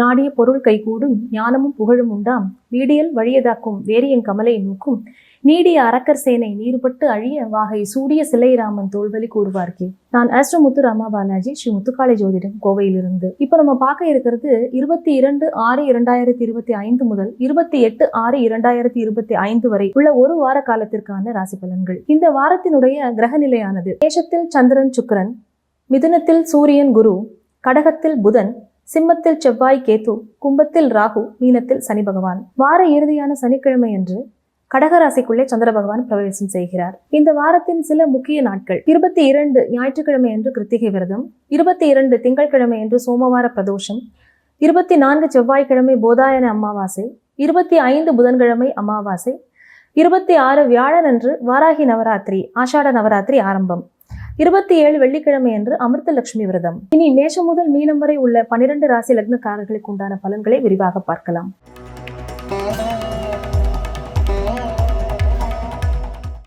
நாடிய பொருள் கைகூடும் ஞானமும் புகழும் உண்டாம். வீடியல் வழியதாக்கும் வேரியங் கமலை நோக்கும். நீடிய அரக்கர் சேனை நீர்பட்டு அழிய வாகை சூடிய சிலைராமன் தோல்வலி கூறுவார்க்கே. நான் ஆஸ்ட்ரோ முத்து ராமா பாலாஜி ஸ்ரீ முத்துக்காளி ஜோதிடம் கோவையிலிருந்து. இப்போ நம்ம பார்க்க இருக்கிறது இருபத்தி இரண்டு ஆறு இரண்டாயிரத்தி இருபத்தி ஐந்து முதல் இருபத்தி எட்டு ஆறு இரண்டாயிரத்தி இருபத்தி ஐந்து வரை உள்ள ஒரு வார காலத்திற்கான ராசி பலன்கள். இந்த வாரத்தினுடைய கிரக நிலையானது மேஷத்தில் சந்திரன் சுக்கரன் மிதுனத்தில் சூரியன் குரு கடகத்தில் புதன் சிம்மத்தில் செவ்வாய் கேது கும்பத்தில் ராகு மீனத்தில் சனி பகவான். வார இறுதியான சனிக்கிழமை அன்று கடகராசிக்குள்ளே சந்திர பகவான் பிரவேசம் செய்கிறார். இந்த வாரத்தின் சில முக்கிய நாட்கள். இருபத்தி இரண்டு ஞாயிற்றுக்கிழமை என்று கிருத்திகை விரதம் இருபத்தி இரண்டு திங்கட்கிழமை என்று சோமவார பிரதோஷம் இருபத்தி நான்கு செவ்வாய்க்கிழமை போதாயன அமாவாசை இருபத்தி ஐந்து புதன்கிழமை அமாவாசை இருபத்தி ஆறு வியாழன் அன்று வாராகி நவராத்திரி ஆஷாட நவராத்திரி ஆரம்பம். இருபத்தி ஏழு வெள்ளிக்கிழமை அன்று அமிர்த லட்சுமி விரதம். இனி மேஷம் முதல் மீனம் வரை உள்ள பனிரெண்டு ராசி லக்னக்காரர்களுக்கு உண்டான பலன்களை விரிவாக பார்க்கலாம்.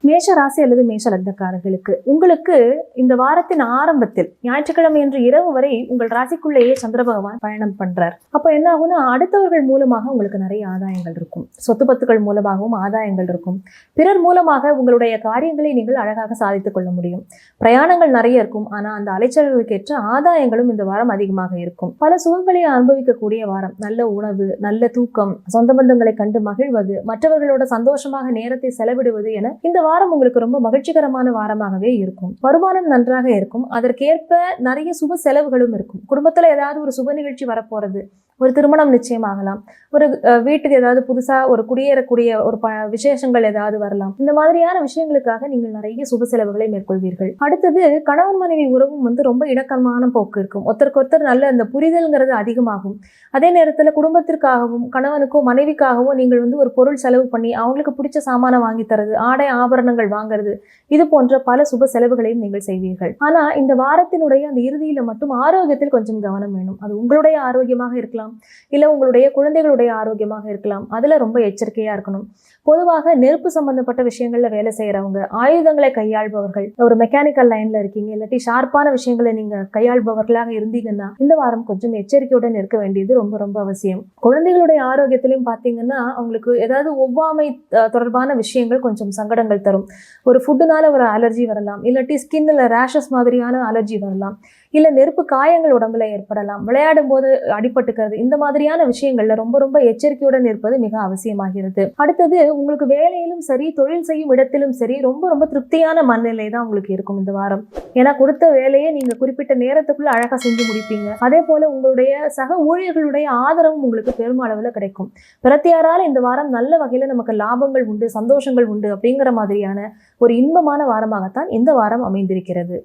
மேஷ ராசி அல்லது மேஷ லக்னக்காரர்களுக்கு உங்களுக்கு இந்த வாரத்தின் ஆரம்பத்தில் ஞாயிற்றுக்கிழமை என்று இரவு வரை உங்கள் ராசிக்குள்ளேயே சந்திர பகவான் பயணம் பண்றார். அப்போ என்ன ஆகும்னா அடுத்தவர்கள் மூலமாக உங்களுக்கு நிறைய ஆதாயங்கள் இருக்கும். சொத்து பத்துக்கள் மூலமாகவும் ஆதாயங்கள் இருக்கும். பிறர் மூலமாக உங்களுடைய காரியங்களை நீங்கள் அழகாக சாதித்துக் கொள்ள முடியும். பிரயாணங்கள் நிறைய இருக்கும். ஆனா அந்த அலைச்சல்களுக்கு ஏற்ற ஆதாயங்களும் இந்த வாரம் அதிகமாக இருக்கும். பல சுகங்களை அனுபவிக்கக்கூடிய வாரம். நல்ல உணவு நல்ல தூக்கம் சொந்த பந்தங்களை கண்டு மகிழ்வது மற்றவர்களோட சந்தோஷமாக நேரத்தை செலவிடுவது என இந்த வாரம் உங்களுக்கு ரொம்ப மகிழ்ச்சிகரமான வாரமாகவே இருக்கும். வருமானம் நன்றாக இருக்கும். அதற்கேற்ப நிறைய சுப செலவுகளும் இருக்கும். குடும்பத்துல ஏதாவது ஒரு சுப நிகழ்ச்சி வரப்போறது ஒரு திருமணம் நிச்சயமாகலாம். ஒரு வீட்டுக்கு ஏதாவது புதுசாக ஒரு குடியேறக்கூடிய ஒரு ப விசேஷங்கள் ஏதாவது வரலாம். இந்த மாதிரியான விஷயங்களுக்காக நீங்கள் நிறைய சுப செலவுகளை மேற்கொள்வீர்கள். அடுத்தது கணவன் மனைவி உறவும் வந்து ரொம்ப இணக்கமான போக்கு இருக்கும். ஒருத்தருக்கு ஒருத்தர் நல்ல அந்த புரிதல்ங்கிறது அதிகமாகும். அதே நேரத்தில் குடும்பத்திற்காகவும் கணவனுக்கோ மனைவிக்காகவோ நீங்கள் வந்து ஒரு பொருள் செலவு பண்ணி அவங்களுக்கு பிடிச்ச சாமானை வாங்கி தரது ஆடை ஆபரணங்கள் வாங்குறது இது போன்ற பல சுப செலவுகளையும் நீங்கள் செய்வீர்கள். ஆனால் இந்த வாரத்தினுடைய அந்த இறுதியில் மட்டும் ஆரோக்கியத்தில் கொஞ்சம் கவனம் வேணும். அது உங்களுடைய ஆரோக்கியமாக இருக்கலாம். இல்ல உங்களுடைய குழந்தைகளுடைய ஆரோக்கியமாக இருக்கலாம். அதுல ரொம்ப எச்சரிக்கையா இருக்கணும். பொதுவாக நெருப்பு சம்பந்தப்பட்ட விஷயங்கள்ல வேலை செய்யறவங்க ஆயுதங்களை கையாள்பவர்கள் ஒரு மெக்கானிக்கல் லைன்ல இருக்கீங்க இல்லாட்டி ஷார்ப்பான விஷயங்களை நீங்க கையாள்பவர்களாக இருந்தீங்கன்னா இந்த வாரம் கொஞ்சம் எச்சரிக்கையுடன் இருக்க வேண்டியது ரொம்ப ரொம்ப அவசியம். குழந்தைகளுடைய ஆரோக்கியத்திலையும் பார்த்தீங்கன்னா அவங்களுக்கு ஏதாவது ஒவ்வாமை தொடர்பான விஷயங்கள் கொஞ்சம் சங்கடங்கள் தரும். ஒரு ஃபுட்டுனால ஒரு அலர்ஜி வரலாம் இல்லாட்டி ஸ்கின்னில் ரேஷஸ் மாதிரியான அலர்ஜி வரலாம். இல்லை நெருப்பு காயங்கள் உடம்புல ஏற்படலாம். விளையாடும் போது அடிபட்டுக்கிறது. இந்த மாதிரியான விஷயங்கள்ல ரொம்ப ரொம்ப எச்சரிக்கையுடன் இருப்பது மிக அவசியமாகிறது. அடுத்தது உங்களுக்கு வேலையிலும் சரி தொழில் செய்யும் இடத்திலும் சரி ரொம்ப ரொம்ப திருப்தியான மனநிலை தான் உங்களுக்கு இருக்கும் இந்த வாரம். ஏன்னா கொடுத்த வேலையை நீங்க குறிப்பிட்ட நேரத்துக்குள்ள அழகா செஞ்சு முடிப்பீங்க. அதே போல உங்களுடைய சக ஊழியர்களுடைய ஆதரவும் உங்களுக்கு பெருமளவில் கிடைக்கும். பிரத்தியாரால இந்த வாரம் நல்ல வகையில நமக்கு லாபங்கள் உண்டு சந்தோஷங்கள் உண்டு அப்படிங்கிற மாதிரியான ஒரு இன்பமான வாரமாகத்தான் இந்த வாரம் அமைந்திருக்கிறது.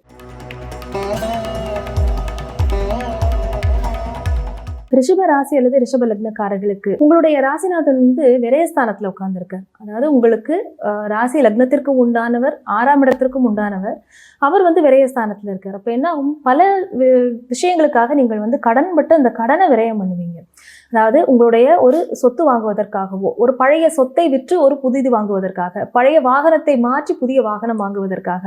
ரிஷப ராசி அல்லது ரிஷப லக்னக்காரர்களுக்கு உங்களுடைய ராசிநாதன் வந்து விரயஸ்தானத்தில் உட்கார்ந்துருக்கார். அதாவது உங்களுக்கு ராசி லக்னத்திற்கு உண்டானவர் ஆறாம் இடத்திற்கும் உண்டானவர் அவர் வந்து விரயஸ்தானத்துல இருக்கார். அப்போ என்ன பல வி- விஷயங்களுக்காக நீங்கள் வந்து கடன் பட்டு அந்த கடனை விரயம் பண்ணுவீங்க. அதாவது உங்களுடைய ஒரு சொத்து வாங்குவதற்காகவோ ஒரு பழைய சொத்தை விற்று ஒரு புதிது வாங்குவதற்காக பழைய வாகனத்தை மாற்றி புதிய வாகனம் வாங்குவதற்காக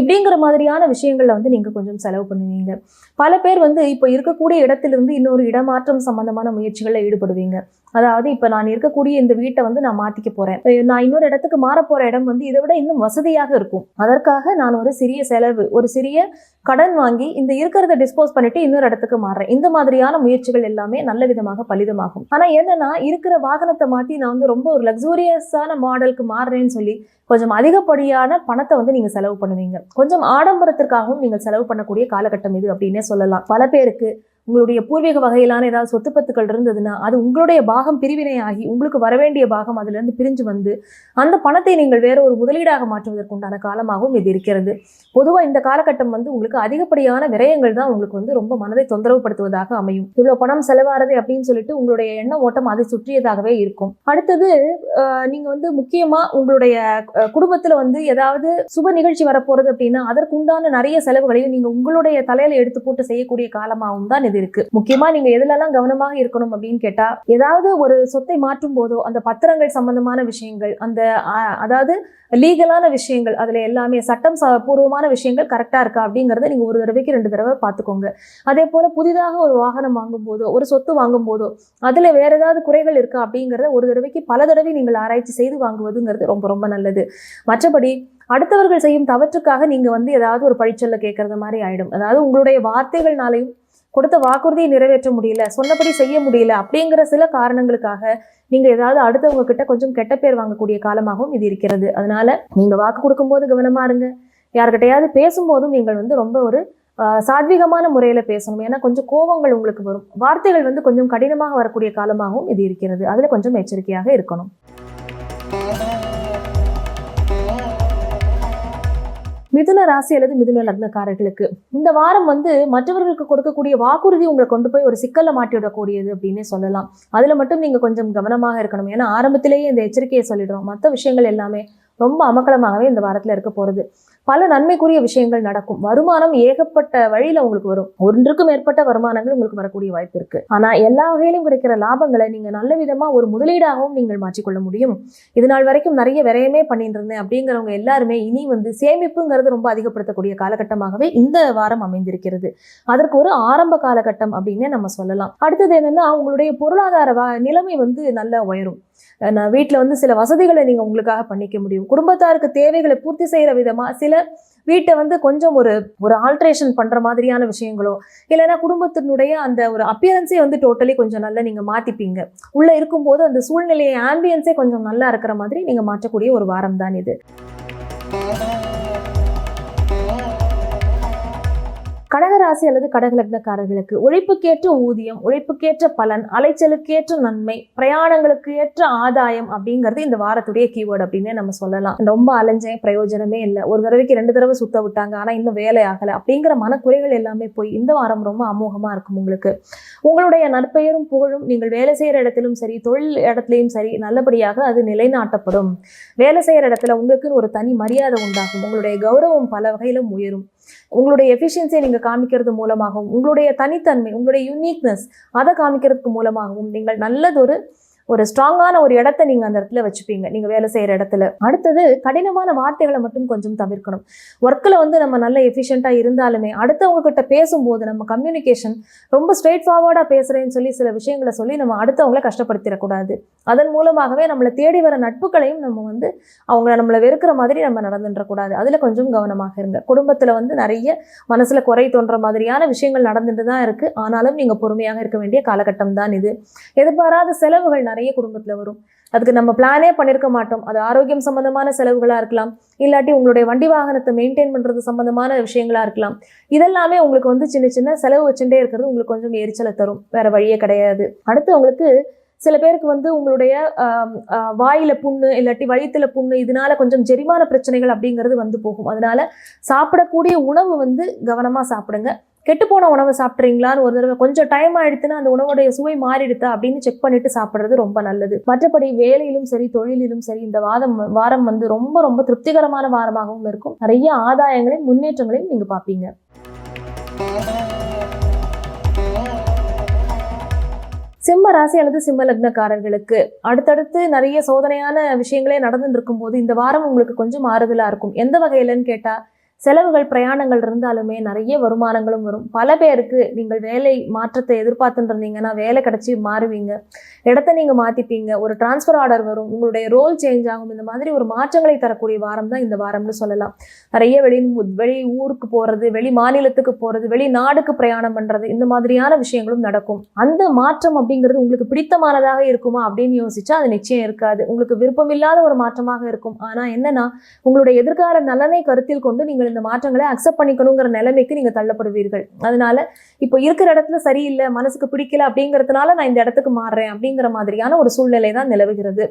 இப்படிங்கிற மாதிரியான விஷயங்களில் வந்து நீங்கள் கொஞ்சம் செலவு பண்ணுவீங்க. பல பேர் வந்து இப்போ இருக்கக்கூடிய இடத்திலிருந்து இன்னொரு இடமாற்றம் சம்பந்தமான முயற்சிகளில் ஈடுபடுவீங்க. அதாவது இப்போ நான் இருக்கக்கூடிய இந்த வீட்டை வந்து நான் மாற்றிக்க போகிறேன் நான் இன்னொரு இடத்துக்கு மாற போகிற இடம் வந்து இதை விட இன்னும் வசதியாக இருக்கும். அதற்காக நான் ஒரு சிறிய செலவு ஒரு சிறிய கடன் வாங்கி இந்த இருக்கிறத டிஸ்போஸ் பண்ணிட்டு இன்னொரு இடத்துக்கு மாறுறேன். இந்த மாதிரியான முயற்சிகள் எல்லாமே நல்ல விதமாக பலிதமாகும் ஆனா என்னன்னா இருக்கிற வாகனத்தை மாத்தி நான் வந்து ரொம்ப ஒரு லக்ஸூரியஸான மாடலுக்கு மாறுறேன்னு சொல்லி கொஞ்சம் அதிகப்படியான பணத்தை வந்து நீங்கள் செலவு பண்ணுவீங்க. கொஞ்சம் ஆடம்பரத்திற்காகவும் நீங்கள் செலவு பண்ணக்கூடிய காலகட்டம் இது அப்படின்னே சொல்லலாம். பல பேருக்கு உங்களுடைய பூர்வீக வகையிலான ஏதாவது சொத்து பத்துக்கள் இருந்ததுன்னா அது உங்களுடைய பாகம் பிரிவினை ஆகி உங்களுக்கு வரவேண்டிய பாகம் அதிலிருந்து பிரிஞ்சு வந்து அந்த பணத்தை நீங்கள் வேற ஒரு முதலீடாக மாற்றுவதற்குண்டான காலமாகவும் இது இருக்கிறது. பொதுவாக இந்த காலகட்டம் வந்து உங்களுக்கு அதிகப்படியான விரயங்கள் தான் உங்களுக்கு வந்து ரொம்ப மனதை தொந்தரவுப்படுத்துவதாக அமையும். இவ்வளோ பணம் செலவாகிறது அப்படின்னு சொல்லிட்டு உங்களுடைய எண்ண ஓட்டம் அதை சுற்றியதாகவே இருக்கும். அடுத்தது நீங்கள் வந்து முக்கியமாக உங்களுடைய குடும்பத்துல வந்து ஏதாவது சுப நிகழ்ச்சி வரப்போறது அப்படின்னா அதற்குண்டான நிறைய செலவுகளையும் நீங்க உங்களுடைய தலையில எடுத்து போட்டு செய்யக்கூடிய காலமாகவும் தான் இது இருக்கு. முக்கியமா நீங்க எதுலலாம் கவனமாக இருக்கணும் அப்படின்னு கேட்டா ஏதாவது ஒரு சொத்தை மாற்றும் போதோ அந்த பத்திரங்கள் சம்பந்தமான விஷயங்கள் அந்த அதாவது லீகலான விஷயங்கள் அதில் எல்லாமே சட்டம் ச- பூர்வமான விஷயங்கள் கரெக்டாக இருக்கா அப்படிங்கிறத நீங்கள் ஒரு தடவைக்கு ரெண்டு தடவை பார்த்துக்கோங்க. அதே போல் புதிதாக ஒரு வாகனம் வாங்கும் போதோ ஒரு சொத்து வாங்கும் போதோ வேறு ஏதாவது குறைகள் இருக்கா அப்படிங்கிறத ஒரு தடவைக்கு பல தடவை நீங்கள் ஆராய்ச்சி செய்து வாங்குவதுங்கிறது ரொம்ப ரொம்ப நல்லது. மற்றபடி அடுத்தவர்கள் செய்யும் தவற்றுக்காக நீங்கள் வந்து ஏதாவது ஒரு பழிச்சொல்ல கேட்குறது மாதிரி ஆகிடும் அதாவது உங்களுடைய வார்த்தைகள்னாலையும் கொடுத்த வாக்குறுதியை நிறைவேற்ற முடியல சொன்னபடி செய்ய முடியல அப்படிங்கிற சில காரணங்களுக்காக நீங்க ஏதாவது அடுத்தவங்க கிட்ட கொஞ்சம் கெட்ட பேர் வாங்கக்கூடிய காலமாகவும் இது இருக்கிறது. அதனால நீங்க வாக்கு கொடுக்கும்போது கவனமா இருங்க. யார்கிட்டையாவது பேசும்போதும் நீங்கள் வந்து ரொம்ப ஒரு சாத்வீகமான முறையில பேசணும். ஏன்னா கொஞ்சம் கோபங்கள் உங்களுக்கு வரும். வார்த்தைகள் வந்து கொஞ்சம் கடினமாக வரக்கூடிய காலமாகவும் இது இருக்கிறது. அதுல கொஞ்சம் எச்சரிக்கையாக இருக்கணும். மிதுன ராசி அல்லது மிதுன லக்னக்காரர்களுக்கு. இந்த வாரம் வந்து மற்றவர்களுக்கு கொடுக்கக்கூடிய வாக்குறுதி உங்களை கொண்டு போய் ஒரு சிக்கல்ல மாட்டி விடக்கூடியது அப்படின்னே சொல்லலாம். அதுல மட்டும் நீங்க கொஞ்சம் கவனமாக இருக்கணும். ஏன்னா ஆரம்பத்திலேயே இந்த எச்சரிக்கையை சொல்லிடுறோம். மற்ற விஷயங்கள் எல்லாமே ரொம்ப அமக்கலமாகவே இந்த வாரத்தில் இருக்க போகிறது பல நன்மைக்குரிய விஷயங்கள் நடக்கும். வருமானம் ஏகப்பட்ட வழியில் உங்களுக்கு வரும். ஒன்றுக்கும் மேற்பட்ட வருமானங்கள் உங்களுக்கு வரக்கூடிய வாய்ப்பு இருக்கு. ஆனால் எல்லா வகையிலும் கிடைக்கிற லாபங்களை நீங்கள் நல்ல விதமாக ஒரு முதலீடாகவும் நீங்கள் மாற்றிக்கொள்ள முடியும். இது நாள் வரைக்கும் நிறைய விரயமே பண்ணிட்டு இருந்தேன் அப்படிங்கிறவங்க எல்லாருமே இனி வந்து சேமிப்புங்கிறது ரொம்ப அதிகப்படுத்தக்கூடிய காலகட்டமாகவே இந்த வாரம் அமைந்திருக்கிறது. அதற்கு ஒரு ஆரம்ப காலகட்டம் அப்படின்னே நம்ம சொல்லலாம். அடுத்தது என்னன்னா உங்களுடைய பொருளாதார நிலைமை வந்து நல்லா உயரும். நான் வீட்டில் வந்து சில வசதிகளை நீங்கள் உங்களுக்காக பண்ணிக்க முடியும். குடும்பத்தாருக்கு தேவைகளை பூர்த்தி செய்கிற விதமாக சில வீட்டை வந்து கொஞ்சம் ஒரு ஒரு ஆல்ட்ரேஷன் பண்ணுற மாதிரியான விஷயங்களோ இல்லைன்னா குடும்பத்தினுடைய அந்த ஒரு அப்பியரன்ஸே வந்து டோட்டலி கொஞ்சம் நல்லா நீங்கள் மாற்றிப்பீங்க உள்ளே இருக்கும்போது அந்த சூழ்நிலையை ஆம்பியன்ஸே கொஞ்சம் நல்லா இருக்கிற மாதிரி நீங்கள் மாற்றக்கூடிய ஒரு வாரம் தான் இது. கடகராசி அல்லது கடகலக்னக்காரர்களுக்கு உழைப்புக்கேற்ற ஊதியம் உழைப்புக்கேற்ற பலன் அலைச்சலுக்கேற்ற நன்மை பிரயாணங்களுக்கு ஏற்ற ஆதாயம் அப்படிங்கிறது இந்த வாரத்துடைய கீவேர்டு அப்படின்னே நம்ம சொல்லலாம். ரொம்ப அலைஞ்சேன் பிரயோஜனமே இல்லை. ஒரு தடவைக்கு ரெண்டு தடவை சுத்த விட்டாங்க ஆனா இன்னும் வேலை ஆகலை அப்படிங்கிற மனக்குறைகள் எல்லாமே போய் இந்த வாரம் ரொம்ப அமோகமா இருக்கும் உங்களுக்கு. உங்களுடைய நற்பெயரும் புகழும் நீங்கள் வேலை செய்யற இடத்திலும் சரி தொழில் இடத்துலையும் சரி நல்லபடியாக அது நிலைநாட்டப்படும். வேலை செய்யற இடத்துல உங்களுக்குன்னு ஒரு தனி மரியாதை உண்டாகும். உங்களுடைய கௌரவம் பல வகையிலும் உயரும். உங்களுடைய எஃபிஷியன்சியை நீங்கள் காமிக்கிறது மூலமாகவும் உங்களுடைய தனித்தன்மை உங்களுடைய யூனிக்னஸ் அதை காமிக்கிறதுக்கு மூலமாகவும் நீங்கள் நல்லதொரு ஒரு ஸ்ட்ராங்கான ஒரு இடத்த நீங்க அந்த இடத்துல வச்சுப்பீங்க. நீங்க வேலை செய்யற இடத்துல. அடுத்தது கடினமான வார்த்தைகளை மட்டும் கொஞ்சம் தவிர்க்கணும். ஒர்க்கில் வந்து நம்ம நல்ல எஃபிஷியண்டா இருந்தாலுமே அடுத்தவங்க கிட்ட பேசும்போது நம்ம கம்யூனிகேஷன் ரொம்ப ஸ்ட்ரெயிட் ஃபார்வர்டா பேசுறேன்னு சொல்லி சில விஷயங்களை சொல்லி நம்ம அடுத்தவங்களை கஷ்டப்படுத்திடக்கூடாது. அதன் மூலமாகவே நம்மளை தேடி வர நட்புகளையும் நம்ம வந்து அவங்கள நம்மளை வெறுக்கிற மாதிரி நம்ம நடந்துடக்கூடாது. அதுல கொஞ்சம் கவனமாக இருங்க. குடும்பத்துல வந்து நிறைய மனசுல குறை தோன்ற மாதிரியான விஷயங்கள் நடந்துட்டு தான் இருக்கு. ஆனாலும் நீங்க பொறுமையாக இருக்க வேண்டிய காலகட்டம் தான் இது. எதிர்பாராத செலவுகள் நிறைய நிறைய குடும்பத்துல வரும். அதுக்கு நம்ம பிளானே பண்ணியிருக்க மாட்டோம். அது ஆரோக்கியம் சம்பந்தமான செலவுகளா இருக்கலாம். இல்லாட்டி உங்களுடைய வண்டி வாகனத்தை மெயின்டைன் பண்றது சம்மந்தமான விஷயங்களா இருக்கலாம். இதெல்லாமே உங்களுக்கு வந்து சின்ன சின்ன செலவு வச்சுட்டே இருக்கிறது உங்களுக்கு கொஞ்சம் எரிச்சலை தரும். வேற வழியே கிடையாது. அடுத்து உங்களுக்கு சில பேருக்கு வந்து உங்களுடைய வாயில புண்ணு இல்லாட்டி வயிற்றுல புண்ணு இதனால கொஞ்சம் ஜெரிமான பிரச்சனைகள் அப்படிங்கிறது வந்து போகும். அதனால சாப்பிடக்கூடிய உணவு வந்து கவனமா சாப்பிடுங்க. கெட்டுப்போன உணவை சாப்பிட்றீங்களான்னு ஒரு தடவை கொஞ்சம் டைம் ஆயிடுத்துன்னா அந்த உணவுடைய சுவை மாறிடுதா அப்படின்னு செக் பண்ணிட்டு சாப்பிட்றது ரொம்ப நல்லது. மற்றபடி வேலையிலும் சரி தொழிலிலும் சரி இந்த வாதம் வாரம் வந்து ரொம்ப ரொம்ப திருப்திகரமான வாரமாகவும் இருக்கும். நிறைய ஆதாயங்களையும் முன்னேற்றங்களையும் நீங்க பார்ப்பீங்க. சிம்ம ராசி அல்லது சிம்ம லக்னக்காரர்களுக்கு அடுத்தடுத்து நிறைய சோதனையான விஷயங்களே நடந்துட்டு இருக்கும்போது இந்த வாரம் உங்களுக்கு கொஞ்சம் ஆறுதலா இருக்கும். எந்த வகையிலன்னு கேட்டா செலவுகள் பிரயாணங்கள் இருந்தாலுமே நிறைய வருமானங்களும் வரும். பல பேருக்கு நீங்கள் வேலை மாற்றத்தை எதிர்பார்த்துட்டு இருந்தீங்கன்னா வேலை கிடச்சி மாறுவீங்க. இடத்த நீங்க மாத்திப்பீங்க. ஒரு டிரான்ஸ்ஃபர் ஆர்டர் வரும். உங்களுடைய ரோல் சேஞ்ச் ஆகும். இந்த மாதிரி ஒரு மாற்றங்களை தரக்கூடிய வாரம் தான் இந்த வாரம்னு சொல்லலாம். நிறைய வெளி வெளி ஊருக்கு போறது வெளி மாநிலத்துக்கு போறது வெளி நாடுக்கு பிரயாணம் பண்றது இந்த மாதிரியான விஷயங்களும் நடக்கும். அந்த மாற்றம் அப்படிங்கிறது உங்களுக்கு பிடித்தமானதாக இருக்குமா அப்படின்னு யோசிச்சா அது நிச்சயம் இருக்காது. உங்களுக்கு விருப்பமில்லாத ஒரு மாற்றமாக இருக்கும். ஆனா என்னன்னா உங்களுடைய எதிர்கால நலனை கருத்தில் கொண்டு நீங்கள் இந்த மாற்றங்களை அக்செப்ட் பண்ணிக்கணுங்கிற நிலைமைக்கு நீங்கள் தள்ளப்படுவீர்கள். அதனால இப்போ இருக்கிற இடத்துல சரியில்லை மனசுக்கு பிடிக்கல அப்படிங்கிறதுனால நான் இந்த இடத்துக்கு மாறுறேன் அப்படிங்கிற மாதிரியான ஒரு சூழ்நிலை தான் நிலவுகிறது.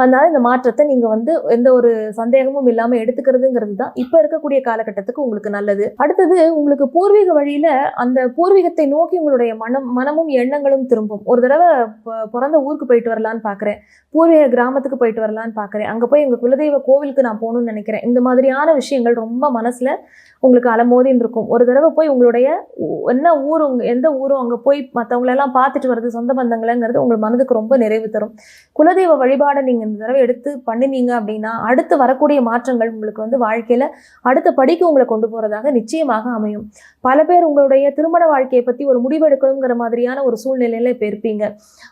அதனால இந்த மாற்றத்தை நீங்கள் வந்து எந்த ஒரு சந்தேகமும் இல்லாமல் எடுத்துக்கிறதுங்கிறது தான் இப்போ இருக்கக்கூடிய காலகட்டத்துக்கு உங்களுக்கு நல்லது. அடுத்தது உங்களுக்கு பூர்வீக வழியில் அந்த பூர்வீகத்தை நோக்கி உங்களுடைய மனம் மனமும் எண்ணங்களும் திரும்பும். ஒரு தடவை பிறந்த ஊருக்கு போயிட்டு வரலான்னு பார்க்குறேன் பூர்வீக கிராமத்துக்கு போயிட்டு வரலான்னு பார்க்குறேன் அங்கே போய் எங்கள் குலதெய்வ கோவிலுக்கு நான் போகணும்னு நினைக்கிறேன். இந்த மாதிரியான விஷயங்கள் ரொம்ப மனசு மனசில் உங்களுக்கு அலமோதின்னு இருக்கும் ஒரு தடவை போய் உங்களுடைய என்ன ஊர் உங்க எந்த ஊரும் அங்கே போய் மற்றவங்களெல்லாம் பார்த்துட்டு வர்றது சொந்த பந்தங்களைங்கிறது உங்கள் மனதுக்கு ரொம்ப நிறைவு தரும். குலதெய்வ வழிபாடை நீங்கள் இந்த தடவை எடுத்து பண்ணினீங்க அப்படின்னா அடுத்து வரக்கூடிய மாற்றங்கள் உங்களுக்கு வந்து வாழ்க்கையில் அடுத்த படிக்கு உங்களை கொண்டு போகிறதாக நிச்சயமாக அமையும். பல பேர் உங்களுடைய திருமண வாழ்க்கையை பற்றி ஒரு முடிவெடுக்கணுங்கிற மாதிரியான ஒரு சூழ்நிலையில் இப்போ இருப்பீங்க.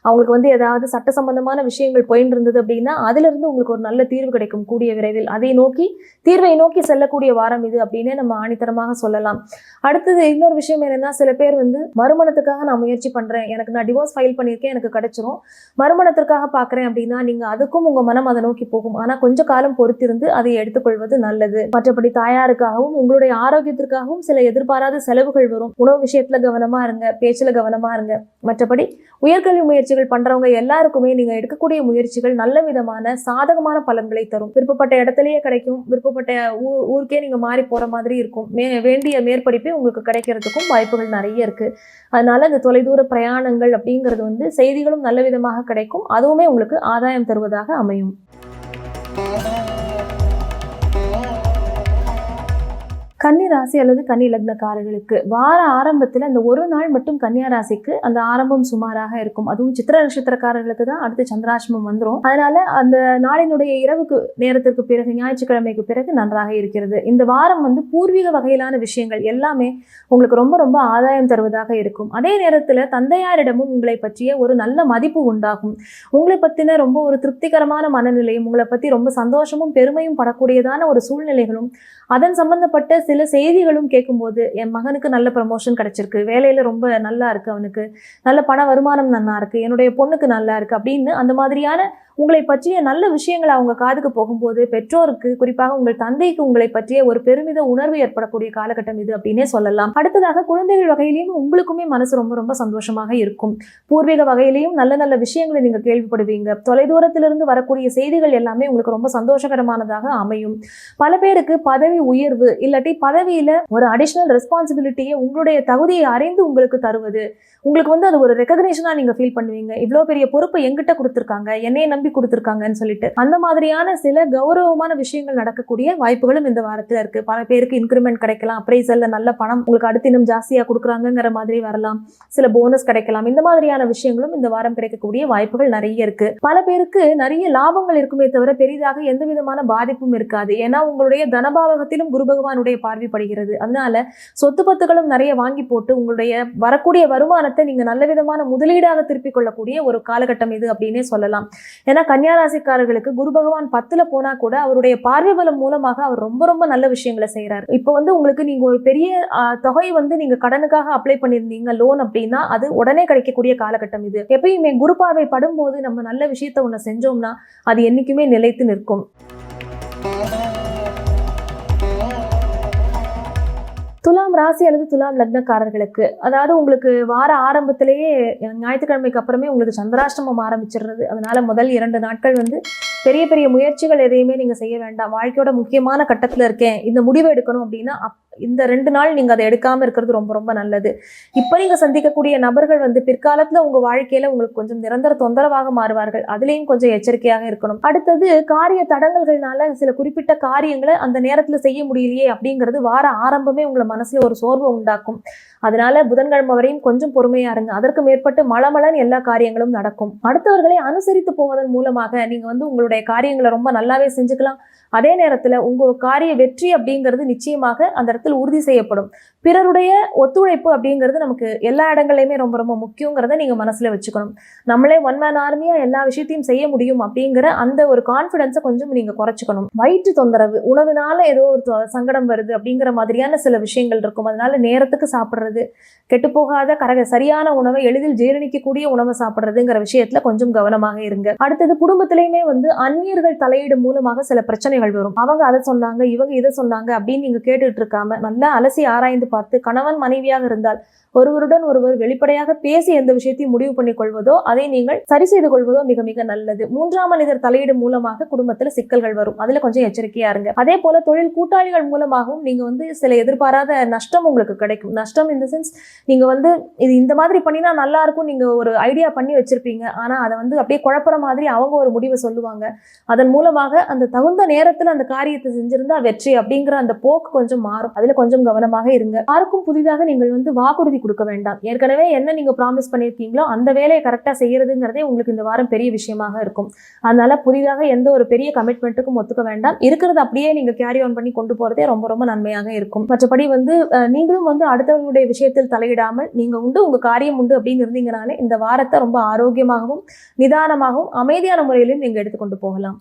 அவங்களுக்கு வந்து ஏதாவது சட்ட சம்பந்தமான விஷயங்கள் போயின்னு இருந்தது அப்படின்னா அதிலிருந்து உங்களுக்கு ஒரு நல்ல தீர்வு கிடைக்கும் கூடிய விரைவில். அதை நோக்கி தீர்வை நோக்கி செல்லக்கூடிய வாரம் இது. அப்படின்னே நம்ம ஆணித்தரமாக சொல்லலாம். அடுத்தது இன்னொரு விஷயம் என்னன்னா சில பேர் வந்து மறுமணத்துக்காக நான் முயற்சி பண்றேன். எனக்கு நான் டிவோர்ஸ் ஃபைல் பண்ணியிருக்கேன். எனக்கு கிடைச்சிரும். மறுமணத்திற்காக பார்க்குறேன் அப்படின்னா நீங்க அதுக்கும் உங்க மனம் அதை நோக்கி போகும். ஆனா கொஞ்ச காலம் பொறுத்திருந்து அதை எடுத்துக்கொள்வது நல்லது. மற்றபடி தாயாருக்காகவும் உங்களுடைய ஆரோக்கியத்திற்காகவும் சில எதிர்பாராத செலவுகள் வரும். உணவு விஷயத்துல கவனமா இருங்க. பேச்சுல கவனமா இருங்க. மற்றபடி உயர்கல்வி முயற்சிகள் பண்றவங்க எல்லாருக்குமே நீங்க எடுக்கக்கூடிய முயற்சிகள் நல்ல விதமான சாதகமான பலன்களை தரும். விருப்பப்பட்ட இடத்துலயே கிடைக்கும். விருப்பப்பட்ட ஊருக்கே நீங்க மாறி போற மாதிரி இருக்கும். மே வேண்டிய மேற்படிப்பே உங்களுக்கு கிடைக்கிறதுக்கும் வாய்ப்புகள் நிறைய இருக்கு. அதனால இந்த தொலைதூர பிரயாணங்கள் அப்படிங்கிறது வந்து செய்திகளும் நல்ல விதமாக கிடைக்கும். அதுவுமே உங்களுக்கு ஆதாயம் தருவதாக அமையும். கன்னி ராசி அல்லது கன்னி லக்னக்காரர்களுக்கு வார ஆரம்பத்தில் அந்த ஒரு நாள் மட்டும் கன்னியா ராசிக்கு அந்த ஆரம்பம் சுமாராக இருக்கும். அதுவும் சித்திர நட்சத்திரக்காரர்களுக்கு தான் அடுத்து சந்திராசிரமம் வந்துடும் அதனால அந்த நாளினுடைய இரவுக்கு நேரத்திற்கு பிறகு ஞாயிற்றுக்கிழமைக்கு பிறகு நன்றாக இருக்கிறது. இந்த வாரம் வந்து பூர்வீக வகையிலான விஷயங்கள் எல்லாமே உங்களுக்கு ரொம்ப ரொம்ப ஆதாயம் தருவதாக இருக்கும். அதே நேரத்தில் தந்தையாரிடமும் உங்களை பற்றிய ஒரு நல்ல மதிப்பு உண்டாகும். உங்களை பற்றின ரொம்ப ஒரு திருப்திகரமான மனநிலையும் உங்களை பற்றி ரொம்ப சந்தோஷமும் பெருமையும் படக்கூடியதான ஒரு சூழ்நிலைகளும் அதன் சம்பந்தப்பட்ட சில செய்திகளும் கேட்கும்போது என் மகனுக்கு நல்ல ப்ரமோஷன் கிடைச்சிருக்கு. வேலையில் ரொம்ப நல்லா இருக்கு அவனுக்கு. நல்ல பண வருமானம் நல்லா இருக்கு. என்னுடைய பொண்ணுக்கு நல்லா இருக்கு அப்படின்னு அந்த மாதிரியான உங்களை பற்றிய நல்ல விஷயங்கள் அவங்க காதுக்கு போகும்போது பெற்றோருக்கு குறிப்பாக உங்கள் தந்தைக்கு உங்களை பற்றிய ஒரு பெருமித உணர்வு ஏற்படக்கூடிய காலகட்டம் இது அப்படின்னே சொல்லலாம். அடுத்ததாக குழந்தைகள் வகையிலையும் உங்களுக்குமே மனசு ரொம்ப ரொம்ப சந்தோஷமாக இருக்கும். பூர்வீக வகையிலையும் நல்ல நல்ல விஷயங்களை நீங்கள் கேள்விப்படுவீங்க. தொலைதூரத்திலிருந்து வரக்கூடிய செய்திகள் எல்லாமே உங்களுக்கு ரொம்ப சந்தோஷகரமானதாக அமையும். பல பேருக்கு பதவி உயர்வு இல்லாட்டி பதவியில ஒரு அடிஷ்னல் ரெஸ்பான்சிபிலிட்டியை உங்களுடைய தகுதியை அறிந்து உங்களுக்கு தருவது. உங்களுக்கு வந்து அது ஒரு ரெக்கக்னேஷனா நீங்க ஃபீல் பண்ணுவீங்க. இவ்வளோ பெரிய பொறுப்பை எங்கிட்ட கொடுத்துருக்காங்க? என்னையை நம்பி கொடுத்துருக்காங்கன்னு சொல்லிட்டு அந்த மாதிரியான சில கௌரவமான விஷயங்கள் நடக்கக்கூடிய வாய்ப்புகளும் இந்த வாரத்தில் இருக்கு. பல பேருக்கு இன்க்ரிமெண்ட் கிடைக்கலாம் அப்ரைசல்ல நல்ல பணம் உங்களுக்கு அடுத்து இன்னும் ஜாஸ்தியாக கொடுக்குறாங்கிற மாதிரி வரலாம். சில போனஸ் கிடைக்கலாம். இந்த மாதிரியான விஷயங்களும் இந்த வாரம் கிடைக்கக்கூடிய வாய்ப்புகள் நிறைய இருக்கு. பல பேருக்கு நிறைய லாபங்கள் இருக்குமே தவிர பெரிதாக எந்த விதமான பாதிப்பும் இருக்காது. ஏன்னா உங்களுடைய தனபாவகத்திலும் குரு பகவானுடைய பார்வை படுகிறது. அதனால சொத்து பத்துகளும் நிறைய வாங்கி போட்டு உங்களுடைய வரக்கூடிய வருமானத்தை நீங்க நல்ல விதமான முதலீடாக திருப்பிக் கொள்ளக்கூடிய ஒரு காலகட்டம் இது அப்படின்னே சொல்லலாம். ஏன்னா கன்னியாராசிக்காரர்களுக்கு குரு பகவான் பத்துல போனா கூட அவருடைய பார்வை பலம் மூலமாக அவர் ரொம்ப ரொம்ப நல்ல விஷயங்களை செய்யறாரு இப்போ வந்து உங்களுக்கு நீங்க ஒரு பெரிய தொகை வந்து நீங்க கடனுக்காக அப்ளை பண்ணியிருந்தீங்க லோன் அப்படின்னா அது உடனே கிடைக்கக்கூடிய காலகட்டம் இது. எப்பயுமே குரு பார்வை படும்போது நம்ம நல்ல விஷயத்த ஒண்ணு செஞ்சோம்னா அது என்னைக்குமே நிலைத்து நிற்கும். துலாம் ராசி அல்லது துலாம் லக்னக்காரர்களுக்கு அதாவது உங்களுக்கு வார ஆரம்பத்திலேயே ஞாயிற்றுக்கிழமைக்கு அப்புறமே உங்களுக்கு சந்திராஷ்டமம் ஆரம்பிச்சிடுறது. அதனால முதல் இரண்டு நாட்கள் வந்து பெரிய பெரிய முயற்சிகள் எதையுமே நீங்க செய்ய வேண்டாம். வாழ்க்கையோட முக்கியமான கட்டத்துல இருக்கேன். இந்த முடிவை எடுக்கணும் அப்படின்னா அப்- இந்த ரெண்டு நாள் நீங்க அதை எடுக்காம இருக்கிறது ரொம்ப ரொம்ப நல்லது. இப்ப நீங்க சந்திக்கக்கூடிய நபர்கள் வந்து பிற்காலத்துல உங்க வாழ்க்கையில உங்களுக்கு கொஞ்சம் நிரந்தர தொந்தரவாக மாறுவார்கள். அதுலயும் கொஞ்சம் எச்சரிக்கையாக இருக்கணும். அடுத்தது காரிய தடங்கல்கள்னால சில குறிப்பிட்ட காரியங்களை அந்த நேரத்துல செய்ய முடியலையே அப்படிங்கிறது வார ஆரம்பமே உங்களை மனசுல ஒரு சோர்வை உண்டாக்கும். அதனால புதன்கிழமை வரையும் கொஞ்சம் பொறுமையா இருங்க. அதற்கு மேற்பட்டு மலமலன் எல்லா காரியங்களும் நடக்கும். அடுத்தவர்களை அனுசரித்து போவதன் மூலமாக நீங்க வந்து உங்களுடைய காரியங்களை ரொம்ப நல்லாவே செஞ்சுக்கலாம். அதே நேரத்தில் உங்கள் காரிய வெற்றி அப்படிங்கிறது நிச்சயமாக அந்த இடத்தில் உறுதி செய்யப்படும். பிறருடைய ஒத்துழைப்பு அப்படிங்கிறது நமக்கு எல்லா இடங்கள்லையுமே ரொம்ப ரொம்ப முக்கியங்கிறத நீங்கள் மனசில் வச்சுக்கணும். நம்மளே ஒன் மேன் ஆர்மியாக எல்லா விஷயத்தையும் செய்ய முடியும் அப்படிங்கிற அந்த ஒரு கான்ஃபிடென்ஸை கொஞ்சம் நீங்கள் குறைச்சிக்கணும். வயிற்று தொந்தரவு உணவுனால ஏதோ ஒரு தொ- சங்கடம் வருது அப்படிங்கிற மாதிரியான சில விஷயங்கள் இருக்கும். அதனால நேரத்துக்கு சாப்பிட்றது கெட்டுப்போகாத கரக சரியான உணவை எளிதில் ஜீரணிக்கக்கூடிய உணவை சாப்பிட்றதுங்கிற விஷயத்தில் கொஞ்சம் கவனமாக இருங்க. அடுத்தது குடும்பத்திலையுமே வந்து அந்நியர்கள் தலையீடு மூலமாக சில பிரச்சனைகள் வரும். அவங்க அதை சொன்னாங்க இவங்க இதை சொன்னாங்க அப்படின்னு நீங்க கேட்டுட்டு இருக்காம நல்லா அலசி ஆராய்ந்து பார்த்து கணவன் மனைவியாக இருந்தால் ஒருவருடன் ஒருவர் வெளிப்படையாக பேசி எந்த விஷயத்தையும் முடிவு பண்ணிக் கொள்வதோ அதை நீங்கள் சரி செய்து கொள்வதோ மிக மிக நல்லது. மூன்றாம் மனிதர் தலையீடு மூலமாக குடும்பத்துல சிக்கல்கள் வரும். அதுல கொஞ்சம் எச்சரிக்கையா இருங்க. அதே போல தொழில் கூட்டாளிகள் மூலமாகவும் நீங்க வந்து சில எதிர்பாராத நஷ்டம் உங்களுக்கு கிடைக்கும். நஷ்டம் இந்த சென்ஸ் நீங்க வந்து இது இந்த மாதிரி பண்ணினா நல்லா இருக்கும் நீங்க ஒரு ஐடியா பண்ணி வச்சிருப்பீங்க. ஆனா அதை வந்து அப்படியே குழப்புற மாதிரி அவங்க ஒரு முடிவை சொல்லுவாங்க. அதன் மூலமாக அந்த தகுந்த நேரத்துல அந்த காரியத்தை செஞ்சிருந்தா வெற்றி அப்படிங்கிற அந்த போக்கு கொஞ்சம் மாறும். அதுல கொஞ்சம் கவனமாக இருங்க. யாருக்கும் புதிதாக நீங்கள் வந்து வாக்குறுதி கொடுக்க வேண்டாம். ஏற்கனவே என்ன நீங்க ப்ராமிஸ் பண்ணியிருக்கீங்களோ அந்த வேலையை கரெக்டா செய்யறதுங்கிறதே உங்களுக்கு இந்த வாரம் பெரிய விஷயமாக இருக்கும். அதனால புதிதாக எந்த ஒரு பெரிய கமிட்மெண்ட்டுக்கும் ஒத்துக்க வேண்டாம். இருக்கிறது அப்படியே நீங்க கேரி ஆன் பண்ணி கொண்டு போறதே ரொம்ப ரொம்ப நன்மையாக இருக்கும். மற்றபடி வந்து நீங்களும் வந்து அடுத்தவங்களுடைய விஷயத்தில் தலையிடாமல் நீங்க உண்டு உங்க காரியம் உண்டு அப்படின்னு இருந்தீங்கனாலே இந்த வாரத்தை ரொம்ப ஆரோக்கியமாகவும் நிதானமாகவும் அமைதியான முறையிலும் நீங்க எடுத்துக்கொண்டு போகலாம்.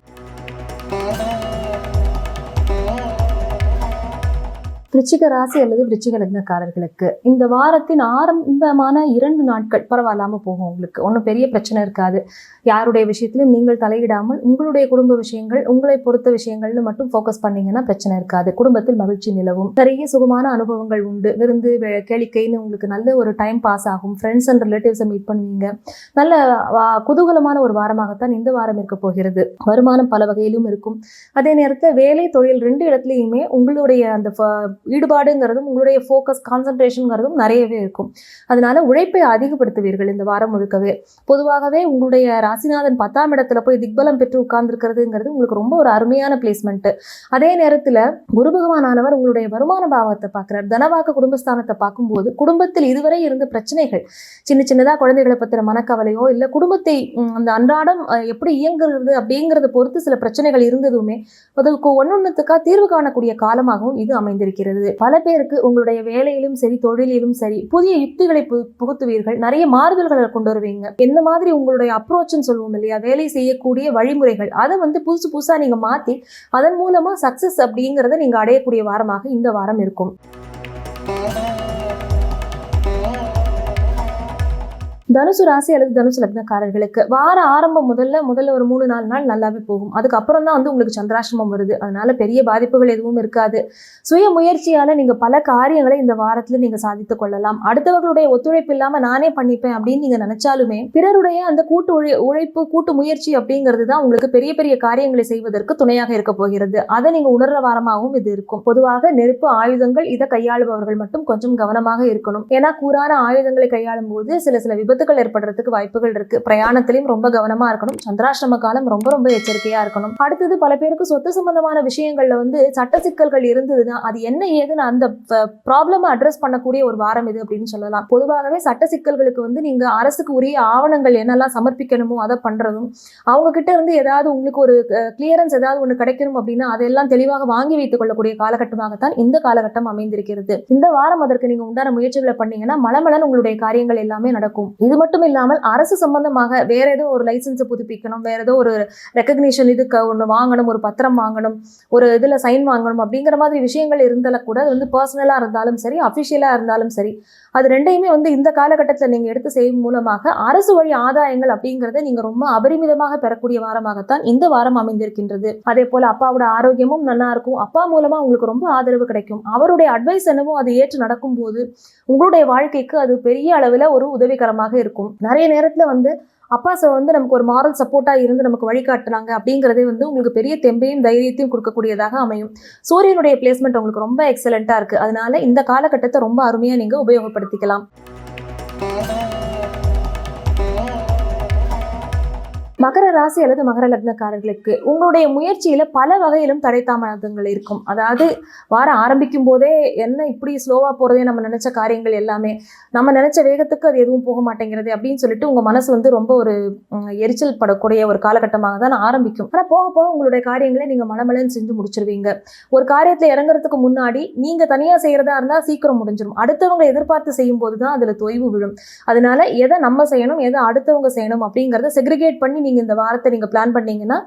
விருச்சிக ராசி அல்லது விருச்சிக லக்னக்காரர்களுக்கு இந்த வாரத்தின் ஆரம்பமான இரண்டு நாட்கள் பரவாயில்லாமல் போகும் உங்களுக்கு. ஒன்றும் பெரிய பிரச்சனை இருக்காது. யாருடைய விஷயத்திலும் நீங்கள் தலையிடாமல் உங்களுடைய குடும்ப விஷயங்கள் உங்களை பொறுத்த விஷயங்கள்னு மட்டும் ஃபோக்கஸ் பண்ணீங்கன்னா பிரச்சனை இருக்காது. குடும்பத்தில் மகிழ்ச்சி நிலவும். நிறைய சுகமான அனுபவங்கள் உண்டு. விருந்து கேளிக்கைன்னு உங்களுக்கு நல்ல ஒரு டைம் பாஸ் ஆகும். ஃப்ரெண்ட்ஸ் அண்ட் ரிலேட்டிவ்ஸை மீட் பண்ணுவீங்க. நல்ல வா- குதூகலமான ஒரு வாரமாகத்தான் இந்த வாரம் இருக்க போகிறது. வருமானம் பல வகையிலும் இருக்கும். அதே நேரத்தில் வேலை தொழில் ரெண்டு இடத்துலையுமே உங்களுடைய அந்த ஃப- ஈடுபாடுங்கிறதும் உங்களுடைய ஃபோக்கஸ் கான்சன்ட்ரேஷனுங்கிறதும் நிறையவே இருக்கும். அதனால உழைப்பை அதிகப்படுத்துவீர்கள் இந்த வாரம் முழுக்கவே. பொதுவாகவே உங்களுடைய ராசிநாதன் பத்தாம் இடத்துல போய் திக்பலம் பெற்று உட்கார்ந்துருக்கிறதுங்கிறது உங்களுக்கு ரொம்ப ஒரு அருமையான பிளேஸ்மெண்ட் அதே நேரத்தில் குரு பகவானானவர் உங்களுடைய வருமான பாவத்தை பார்க்குறார். தனவாக்க குடும்பஸ்தானத்தை பார்க்கும்போது குடும்பத்தில் இதுவரை இருந்த பிரச்சனைகள் சின்ன சின்னதாக குழந்தைகளை பற்றின மனக்கவலையோ இல்லை குடும்பத்தை அந்த அன்றாடம் எப்படி இயங்குறது அப்படிங்கிறத பொறுத்து சில பிரச்சனைகள் இருந்ததுமே அதுக்கு ஒன்றுத்துக்காக தீர்வு காணக்கூடிய காலமாகவும் இது அமைந்திருக்கிறது. பல பேருக்கு உங்களுடைய வேலையிலும் சரி தொழிலிலும் சரி புதிய யுக்திகளை பு- புகுத்துவீர்கள். நிறைய மாறுதல்களை கொண்டு வருவீங்க. என்ன மாதிரி உங்களுடைய அப்ரோச்னு சொல்லுவோம் இல்லையா? வேலை செய்யக்கூடிய வழிமுறைகள். அதை வந்து புதுசு புதுசா நீங்க மாத்தி அதன் மூலமா சக்சஸ் அப்படிங்கிறத நீங்க அடையக்கூடிய வாரமாக இந்த வாரம் இருக்கும். தனுசு ராசி அல்லது தனுசு லக்னக்காரர்களுக்கு வார ஆரம்பம் முதல்ல முதல்ல ஒரு மூணு நாலு நாள் நல்லாவே போகும். அதுக்கப்புறம் தான் வந்து உங்களுக்கு சந்திராசிரமம் வருது. அதனால பெரிய பாதிப்புகள் எதுவும் இருக்காது. சுய முயற்சியால நீங்க பல காரியங்களை இந்த வாரத்துல நீங்க சாதித்து கொள்ளலாம். அடுத்தவர்களுடைய ஒத்துழைப்பு இல்லாம நானே பண்ணிப்பேன் அப்படின்னு நீங்க நினைச்சாலுமே பிறருடைய அந்த கூட்டு உழை உழைப்பு கூட்டு முயற்சி அப்படிங்கிறது தான் உங்களுக்கு பெரிய பெரிய காரியங்களை செய்வதற்கு துணையாக இருக்க போகிறது. அதை நீங்க உணர்ற வாரமாகவும் இது இருக்கும். பொதுவாக நெருப்பு ஆயுதங்கள் இதை கையாளுபவர்கள் மட்டும் கொஞ்சம் கவனமாக இருக்கணும். ஏன்னா கூறான ஆயுதங்களை கையாளும் போது சில சில விபத்துகள் ஏற்படுறதுக்கு வாய்ப்புகள் இருக்கு. பிரயாணத்திலையும் ரொம்ப கவனமா இருக்கணும். சந்திராஷ்டம காலம் ரொம்ப ரொம்ப எச்சரிக்கையா இருக்கணும். அடுத்தது பல பேருக்கு சொத்து சம்பந்தமான விஷயங்கள்ல வந்து சட்ட சிக்கல்கள் இருந்ததுன்னா அது என்ன ஏதுன்னு அந்த ப்ராப்ளம் அட்ரஸ் பண்ணக்கூடிய ஒரு வாரம் இது அப்படின்னு சொல்லலாம். பொதுவாகவே சட்ட சிக்கல்களுக்கு வந்து நீங்க அரசுக்கு உரிய ஆவணங்கள் என்னெல்லாம் சமர்ப்பிக்கணுமோ அதை பண்றதும் அவங்க கிட்ட இருந்து ஏதாவது உங்களுக்கு ஒரு கிளியரன்ஸ் ஏதாவது ஒன்று கிடைக்கணும் அப்படின்னா அதெல்லாம் தெளிவாக வாங்கி வைத்துக் கொள்ளக்கூடிய காலகட்டமாகத்தான் இந்த காலகட்டம் அமைந்திருக்கிறது. இந்த வாரம் அதற்கு நீங்க உண்டான முயற்சிகளை பண்ணீங்கன்னா மலமலன் உங்களுடைய காரியங்கள் எல்லாமே நடக்கும். இது மட்டும் இல்லாமல் அரசு சம்பந்தமாக வேற ஏதோ ஒரு லைசன்ஸை புதுப்பிக்கணும் வேற ஏதோ ஒரு ரெக்கக்னிஷன் இதுக்கு ஒன்று வாங்கணும் ஒரு பத்திரம் வாங்கணும் ஒரு இதில் சைன் வாங்கணும் அப்படிங்கிற மாதிரி விஷயங்கள் இருந்தாலும் கூட அது வந்து பர்சனலாக இருந்தாலும் சரி அஃபிஷியலாக இருந்தாலும் சரி அது ரெண்டையுமே வந்து இந்த காலகட்டத்தில் நீங்கள் எடுத்து செய்யும் மூலமாக அரசு வழி ஆதாயங்கள் அப்படிங்கிறத நீங்கள் ரொம்ப அபரிமிதமாக பெறக்கூடிய வாரமாகத்தான் இந்த வாரம் அமைந்திருக்கின்றது. அதே போல் அப்பாவோட ஆரோக்கியமும் நல்லா இருக்கும். அப்பா மூலமாக உங்களுக்கு ரொம்ப ஆதரவு கிடைக்கும். அவருடைய அட்வைஸ் என்னவோ அது ஏற்று நடக்கும்போது உங்களுடைய வாழ்க்கைக்கு அது பெரிய அளவில் ஒரு உதவிகரமாக இருக்கும். நிறைய நேரத்தில் வந்து அப்பா வந்து நமக்கு ஒரு மாரல் சப்போர்ட்டாக இருந்து நமக்கு வழிகாட்டுனாங்க அப்படிங்கிறதே வந்து உங்களுக்கு பெரிய தெம்பையும் தைரியத்தையும் கொடுக்கக்கூடியதாக அமையும். சூரியனுடைய பிளேஸ்மெண்ட் உங்களுக்கு ரொம்ப எக்ஸலண்ட்டாக இருக்குது அதனால இந்த காலகட்டத்தை ரொம்ப அருமையாக நீங்கள் உபயோகப்படுத்திக்கலாம். மகர ராசி அல்லது மகர லக்னக்காரர்களுக்கு உங்களுடைய முயற்சியில பல வகையிலும் தடை தாமதங்கள் இருக்கும். அதாவது வாரம் ஆரம்பிக்கும் போதே என்ன இப்படி ஸ்லோவா போறதே நம்ம நினைச்ச காரியங்கள் எல்லாமே நம்ம நினைச்ச வேகத்துக்கு அது எதுவும் போக மாட்டேங்கிறது அப்படின்னு சொல்லிட்டு உங்க மனசு வந்து ரொம்ப ஒரு எரிச்சல் படக்கூடிய ஒரு காலகட்டமாக தான் ஆரம்பிக்கும். ஆனா போக போக உங்களுடைய காரியங்களை நீங்க மலமலன்னு செஞ்சு முடிச்சிருவீங்க. ஒரு காரியத்துல இறங்குறதுக்கு முன்னாடி நீங்க தனியா செய்யறதா இருந்தா சீக்கிரம் முடிஞ்சிடும் அடுத்தவங்க எதிர்பார்த்து செய்யும் போது தான் அதுல தொய்வு விழும். அதனால எதை நம்ம செய்யணும் எதை அடுத்தவங்க செய்யணும் அப்படிங்கறத செக்ரிகேட் பண்ணி நீங்கள் இந்த வாரத்தை நீங்க பிளான் பண்ணீங்கன்னா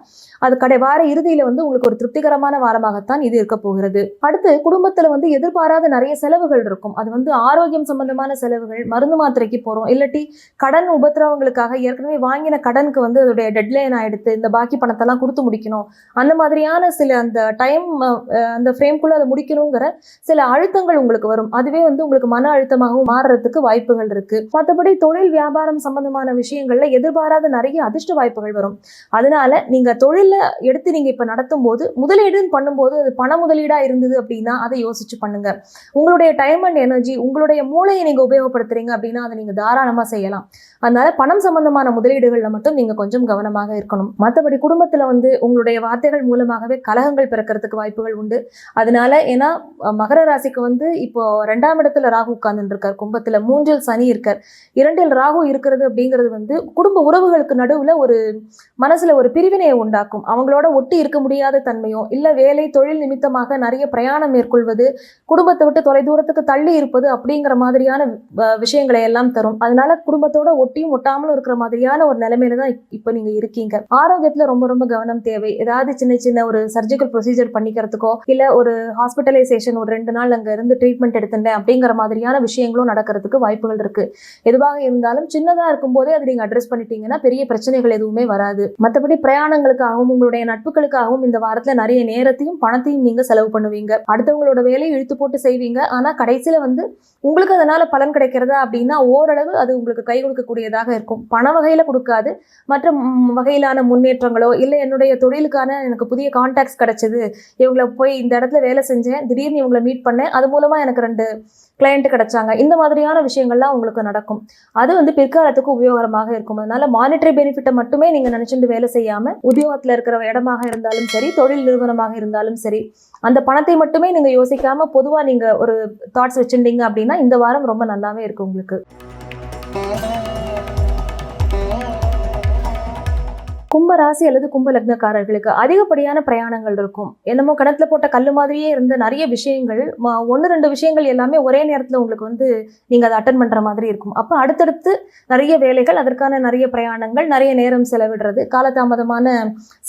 அது கடை வார இறுதியில் வந்து உங்களுக்கு ஒரு திருப்திகரமான வாரமாகத்தான் இது இருக்க போகிறது. அடுத்து குடும்பத்தில் வந்து எதிர்பாராத நிறைய செலவுகள் இருக்கும். அது வந்து ஆரோக்கியம் சம்பந்தமான செலவுகள் மருந்து மாத்திரைக்கு போறோம் இல்லாட்டி கடன் உபத்திரவங்களுக்காக ஏற்கனவே வாங்கின கடனுக்கு வந்து அதோடைய டெட்லைன் ஆகிடுத்து இந்த பாக்கி பணத்தெல்லாம் கொடுத்து முடிக்கணும். அந்த மாதிரியான சில அந்த டைம் அந்த ஃப்ரேம்குள்ள அதை முடிக்கணுங்கிற சில அழுத்தங்கள் உங்களுக்கு வரும். அதுவே வந்து உங்களுக்கு மன அழுத்தமாகவும் மாறுறதுக்கு வாய்ப்புகள் இருக்கு. மற்றபடி தொழில் வியாபாரம் சம்பந்தமான விஷயங்கள்ல எதிர்பாராத நிறைய அதிர்ஷ்ட வாய்ப்பு வாய்ப்புகள் வரும். அதனால நீங்க தொழில எடுத்து நீங்க இப்ப நடத்தும் போது முதலீடுன்னு பண்ணும்போது அது பண முதலீடா இருந்தது அப்படின்னா அதை யோசிச்சு பண்ணுங்க. உங்களுடைய டைம் அண்ட் எனர்ஜி உங்களுடைய மூளையை நீங்க உபயோகப்படுத்துறீங்க அப்படின்னா அதை நீங்க தாராளமா செய்யலாம். அதனால பணம் சம்பந்தமான முதலீடுகளில் மட்டும் நீங்கள் கொஞ்சம் கவனமாக இருக்கணும். மற்றபடி குடும்பத்துல வந்து உங்களுடைய வார்த்தைகள் மூலமாகவே கலகங்கள் பிறக்கிறதுக்கு வாய்ப்புகள் உண்டு. அதனால ஏன்னா மகர ராசிக்கு வந்து இப்போ ரெண்டாம் இடத்துல ராகு உட்கார்ந்துட்டு இருக்கார். கும்பத்துல மூன்றில் சனி இருக்கார். இரண்டில் ராகு இருக்கிறது அப்படிங்கிறது வந்து குடும்ப உறவுகளுக்கு நடுவுல ஒரு மனசுல ஒரு பிரிவினையை உண்டாக்கும். அவங்களோட ஒட்டி இருக்க முடியாத தன்மையோ இல்ல வேலை தொழில் நிமித்தமாக நிறைய பிரயாணம் மேற்கொள்வது குடும்பத்தை விட்டு தொலை தூரத்துக்கு தள்ளி இருப்பது அப்படிங்கிற மாதிரியான விஷயங்களை எல்லாம் தரும். அதனால குடும்பத்தோட ஒட்டியும் ஒட்டாமலும் இருக்கிற மாதிரியான ஒரு நிலைமையில தான் இப்போ இப்ப நீங்க இருக்கீங்க. ஆரோக்கியத்துல ரொம்ப ரொம்ப கவனம் தேவை. ஏதாவது சின்ன சின்ன ஒரு சர்ஜிக்கல் ப்ரொசீஜர் பண்ணிக்கிறதுக்கோ இல்ல ஒரு ஹாஸ்பிட்டலைசேஷன் ஒரு ரெண்டு நாள் அங்க இருந்து ட்ரீட்மெண்ட் எடுத்துட்டேன் அப்படிங்கிற மாதிரியான விஷயங்களும் நடக்கிறதுக்கு வாய்ப்புகள் இருக்கு. எதுவாக இருந்தாலும் சின்னதா இருக்கும்போதே அதை நீங்க அட்ரஸ் பண்ணிட்டீங்கன்னா பெரிய பிரச்சனைகள் எதுவும் வராது. மற்றபடி பிரயாணங்களுக்காகவும் உங்களுடைய நட்புகளுக்காகவும் இந்த வாரத்துல நிறைய நேரத்தையும் பணத்தையும் நீங்க செலவு பண்ணுவீங்க. அடுத்தவங்களோட வேலையை இழுத்து போட்டு செய்வீங்க. ஆனா கடைசியில வந்து உங்களுக்கு அதனால பலன் கிடைக்கிறதா அப்படின்னா ஓரளவு அது உங்களுக்கு கை கொடுக்கக்கூடியதாக இருக்கும். பண வகையில கொடுக்காது. மற்ற வகையிலான முன்னேற்றங்களோ இல்லை என்னுடைய தொழிலுக்கான எனக்கு புதிய கான்டாக்ட்ஸ் கிடைச்சது. இவங்களை போய் இந்த இடத்துல வேலை செஞ்சேன். திடீர்னு இவங்களை மீட் பண்ணேன். அது மூலமா எனக்கு ரெண்டு கிளையண்ட் கிடைச்சாங்க. இந்த மாதிரியான விஷயங்கள்லாம் உங்களுக்கு நடக்கும். அது வந்து பிற்காலத்துக்கு உபயோகரமாக இருக்கும். அதனால மானிட்டரி பெனிஃபிட்டை மட்டுமே நீங்கள் நினச்சிட்டு வேலை செய்யாமல் உத்தியோகத்தில் இருக்கிற இடமாக இருந்தாலும் சரி தொழில் நிறுவனமாக இருந்தாலும் சரி அந்த பணத்தை மட்டுமே நீங்கள் யோசிக்காமல் பொதுவாக நீங்கள் ஒரு தாட்ஸ் வச்சுருந்தீங்க அப்படின்னா இந்த வாரம் ரொம்ப நல்லாவே இருக்கும் உங்களுக்கு. கும்பராசி அல்லது கும்ப லக்னக்காரர்களுக்கு அதிகப்படியான பிரயாணங்கள் இருக்கும். என்னமோ கிணத்துல போட்ட கல்லு மாதிரியே இருந்த நிறைய விஷயங்கள் ஒன்று ரெண்டு விஷயங்கள் எல்லாமே ஒரே நேரத்தில் உங்களுக்கு வந்து நீங்கள் அதை அட்டன் பண்ணுற மாதிரி இருக்கும். அப்போ அடுத்தடுத்து நிறைய வேலைகள் அதற்கான நிறைய பிரயாணங்கள் நிறைய நேரம் செலவிடுறது காலதாமதமான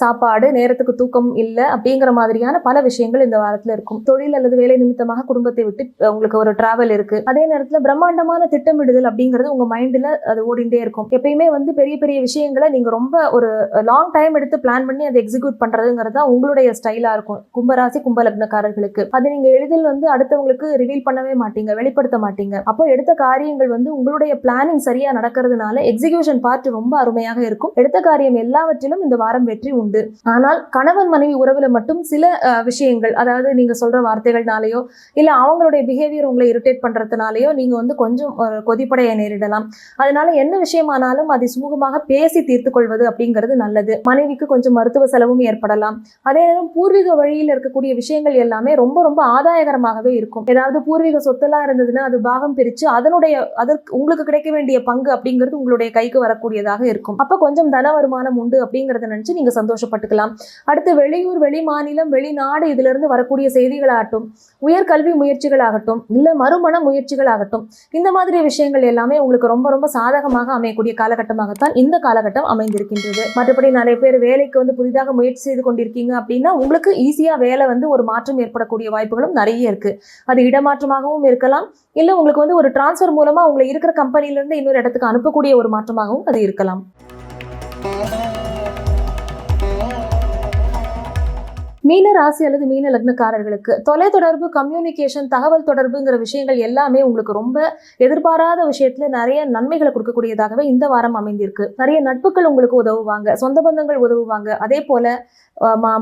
சாப்பாடு நேரத்துக்கு தூக்கம் இல்லை அப்படிங்கிற மாதிரியான பல விஷயங்கள் இந்த வாரத்தில் இருக்கும். தொழில் அல்லது வேலை நிமித்தமாக குடும்பத்தை விட்டு உங்களுக்கு ஒரு டிராவல் இருக்கு. அதே நேரத்தில் பிரம்மாண்டமான திட்டமிடுதல் அப்படிங்கிறது உங்க மைண்டில் அது ஓடிண்டே இருக்கும். எப்பயுமே வந்து பெரிய பெரிய விஷயங்களை நீங்க ரொம்ப ஒரு லாங் டைம் எடுத்து பிளான் பண்ணி அதை எக்ஸிக்யூட் பண்றதுங்கிறது தான் உங்களுடைய ஸ்டைலா இருக்கும். கும்பராசி கும்பலக்னக்காரர்களுக்கு. அது நீங்க எளிதில் வந்து அடுத்தவங்களுக்கு ரிவீல் பண்ணவே மாட்டீங்க வெளிப்படுத்த மாட்டீங்க. அப்போ எடுத்த காரியங்கள் வந்து உங்களுடைய பிளானிங் சரியா நடக்கிறதுனால எக்ஸிகியூஷன் பார்ட் ரொம்ப அருமையாக இருக்கும். எடுத்த காரியம் எல்லாவற்றிலும் இந்த வாரம் வெற்றி உண்டு. ஆனால் கணவன் மனைவி உறவுல மட்டும் சில விஷயங்கள் அதாவது நீங்க சொல்ற வார்த்தைகள்னாலேயோ இல்ல அவங்களுடைய பிஹேவியர் உங்களை இரிட்டேட் பண்றதுனாலயோ நீங்க வந்து கொஞ்சம் கொதிப்படைய நேரிடலாம். அதனால என்ன விஷயமானாலும் அதை சுமூகமாக பேசி தீர்த்து கொள்வது அப்படிங்கிறது நல்லது. மனைவிக்கு கொஞ்சம் மருத்துவ செலவும் ஏற்படலாம். அதே நேரம் பூர்வீக வழியில் இருக்கக்கூடிய விஷயங்கள் எல்லாமே ரொம்ப ரொம்ப ஆதாயகரமாகவே இருக்கும். ஏதாவது பூர்வீக சொத்தெல்லாம் இருந்ததுன்னா அது பாகம் பிரிச்சு அதனுடைய அதற்கு உங்களுக்கு கிடைக்க வேண்டிய பங்கு அப்படிங்கிறது உங்களுடைய கைக்கு வரக்கூடியதாக இருக்கும். அப்ப கொஞ்சம் தன வருமானம் உண்டு அப்படிங்கறத நினைச்சு நீங்க சந்தோஷப்பட்டுக்கலாம். அடுத்து வெளியூர் வெளி மாநிலம் வெளிநாடு இதுல இருந்து வரக்கூடிய செய்திகளாகட்டும் உயர்கல்வி முயற்சிகளாகட்டும் இல்ல மறுமண முயற்சிகளாகட்டும் இந்த மாதிரி விஷயங்கள் எல்லாமே உங்களுக்கு ரொம்ப ரொம்ப சாதகமாக அமையக்கூடிய காலகட்டமாகத்தான் இந்த காலகட்டம் அமைந்திருக்கின்றது. மற்றபடி நிறைய பேர் வேலைக்கு வந்து புதிதாக முயற்சி செய்து கொண்டிருக்கீங்க அப்படின்னா உங்களுக்கு ஈஸியா வேலை வந்து ஒரு மாற்றம் ஏற்படக்கூடிய வாய்ப்புகளும் நிறைய இருக்கு. அது இடமாற்றமாகவும் இருக்கலாம். இல்ல உங்களுக்கு வந்து ஒரு டிரான்ஸ்ஃபர் மூலமா உங்களை இருக்கிற கம்பெனில இருந்து இன்னொரு இடத்துக்கு அனுப்பக்கூடிய ஒரு மாற்றமாகவும் அது இருக்கலாம். மீன ராசி அல்லது மீன லக்னக்காரர்களுக்கு தொலைத்தொடர்பு கம்யூனிகேஷன் தகவல் தொடர்புங்கிற விஷயங்கள் எல்லாமே உங்களுக்கு ரொம்ப எதிர்பாராத விஷயத்துல நிறைய நன்மைகளை கொடுக்கக்கூடியதாகவே இந்த வாரம் அமைந்திருக்கு. நிறைய நட்புகள் உங்களுக்கு உதவுவாங்க சொந்த பந்தங்கள் உதவுவாங்க. அதே போல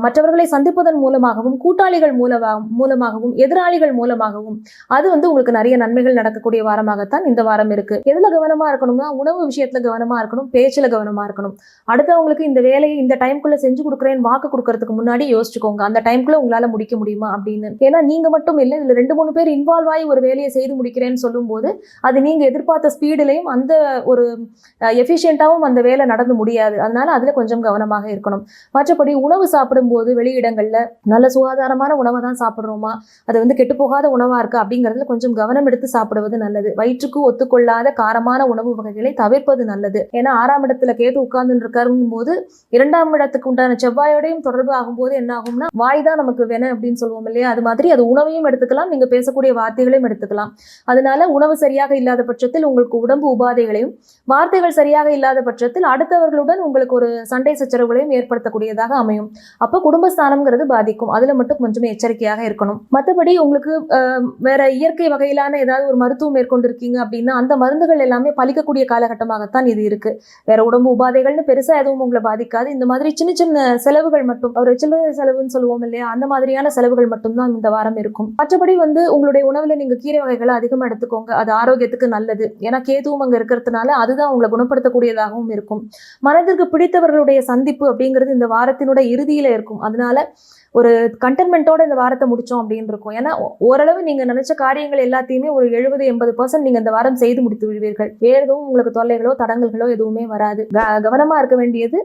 மற்றவர்களை சந்திப்பதன் மூலமாகவும் கூட்டாளிகள் மூலமாக மூலமாகவும் எதிராளிகள் மூலமாகவும் அது வந்து உங்களுக்கு நிறைய நன்மைகள் நடக்கக்கூடிய வாரமாகத்தான் இந்த வாரம் இருக்கு. எதுல கவனமா இருக்கணும்னா உணவு விஷயத்துல கவனமா இருக்கணும் பேச்சுல கவனமா இருக்கணும். அடுத்தவங்களுக்கு இந்த வேலையை இந்த டைம்குள்ள செஞ்சு கொடுக்குறேன்னு வாக்கு கொடுக்கறதுக்கு முன்னாடி யோசிச்சுக்கோங்க. அந்த டைம்குள்ள உங்களால முடிக்க முடியுமா அப்படின்னு. ஏன்னா நீங்க மட்டும் இல்லை இதுல ரெண்டு மூணு பேர் இன்வால்வ் ஆகி ஒரு வேலையை செய்து முடிக்கிறேன்னு சொல்லும்போது அது நீங்க எதிர்பார்த்த ஸ்பீடுலையும் அந்த ஒரு எஃபிஷியண்டாவும் அந்த வேலை நடந்து முடியாது. அதனால அதுல கொஞ்சம் கவனமாக இருக்கணும். மற்றபடி உணவு சாப்பிடும்போது வெளியிடங்கள்ல நல்ல சுகாதாரமான உணவை தான் சாப்பிடுறோமா? அது வந்து கெட்டு போகாத உணவா இருக்கு அப்படிங்கறதுல கொஞ்சம் கவனம் எடுத்து சாப்பிடுவது நல்லது. வயிற்றுக்கு ஒத்துக்கொள்ளாத காரமான உணவு வகைகளை தவிர்ப்பது நல்லது. ஏன்னா ஆறாம் இடத்துல கேது உட்கார்ந்து இருக்காருங்கும் போது இரண்டாம் இடத்துக்கு உண்டான செவ்வாயோடையும் தொடர்பு ஆகும்போது என்ன ஆகும்னா வாய் தான் நமக்கு வேணும் அப்படின்னு சொல்லுவோம் இல்லையா? அது மாதிரி அது உணவையும் எடுத்துக்கலாம் நீங்க பேசக்கூடிய வார்த்தைகளையும் எடுத்துக்கலாம். அதனால உணவு சரியாக இல்லாத பட்சத்தில் உங்களுக்கு உடம்பு உபாதைகளையும் வார்த்தைகள் சரியாக இல்லாத பட்சத்தில் அடுத்தவர்களுடன் உங்களுக்கு ஒரு சண்டை சச்சரவுகளையும் ஏற்படுத்தக்கூடியதாக அமையும். அப்போ குடும்பஸ்தானம்ங்கிறது பாதிக்கும். அதுல மட்டும் கொஞ்சம் எச்சரிக்கையாக இருக்கணும். மற்றபடி உங்களுக்கு வேற இயற்கை வகையிலான ஏதாவது ஒரு மருத்துவம் மேற்கொண்டிருக்கீங்க அப்படின்னா அந்த மருந்துகள் எல்லாமே பலிக்கக்கூடிய காலகட்டமாகத்தான் இது இருக்கு. வேற உடம்பு உபாதைகள்னு பெருசா எதுவும் உங்களை பாதிக்காது. இந்த மாதிரி சின்ன சின்ன செலவுகள் மட்டும் ஒரு சில்லறை செலவுன்னு சொல்லுவோம் இல்லையா அந்த மாதிரியான செலவுகள் மட்டும்தான் இந்த வாரம் இருக்கும். மற்றபடி வந்து உங்களுடைய உணவுல நீங்க கீரை வகைகளை அதிகமா எடுத்துக்கோங்க. அது ஆரோக்கியத்துக்கு நல்லது. ஏன்னா கேதுவும் அங்க இருக்கிறதுனால அதுதான் உங்களை குணப்படுத்தக்கூடியதாகவும் இருக்கும். மனதிற்கு பிடித்தவர்களுடைய சந்திப்பு அப்படிங்கிறது இந்த வாரத்தினுடைய இறுதியில் இருக்கும். அதனால ஒரு கண்டென்மெண்ட்டோட இந்த வாரத்தை முடிச்சோம் அப்படின்னு இருக்கும். ஏன்னா ஓரளவு நீங்க நினைச்ச காரியங்கள் எல்லாத்தையுமே ஒரு எழுபது எண்பது பர்சன்ட் நீங்கள் இந்த வாரம் செய்து முடித்து விடுவீர்கள். வேறு எதுவும் உங்களுக்கு தொல்லைகளோ தடங்கல்களோ எதுவுமே வராது. கவனமாக கவனமா இருக்க வேண்டியது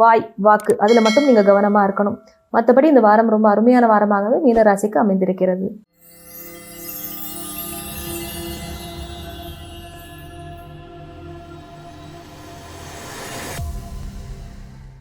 வாய் வாக்கு. அதுல மட்டும் நீங்க கவனமா இருக்கணும். மற்றபடி இந்த வாரம் ரொம்ப அருமையான வாரமாகவே மீனராசிக்கு அமைந்திருக்கிறது.